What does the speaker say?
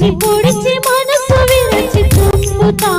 పొడిచి మనసు విరచి తుంపుతా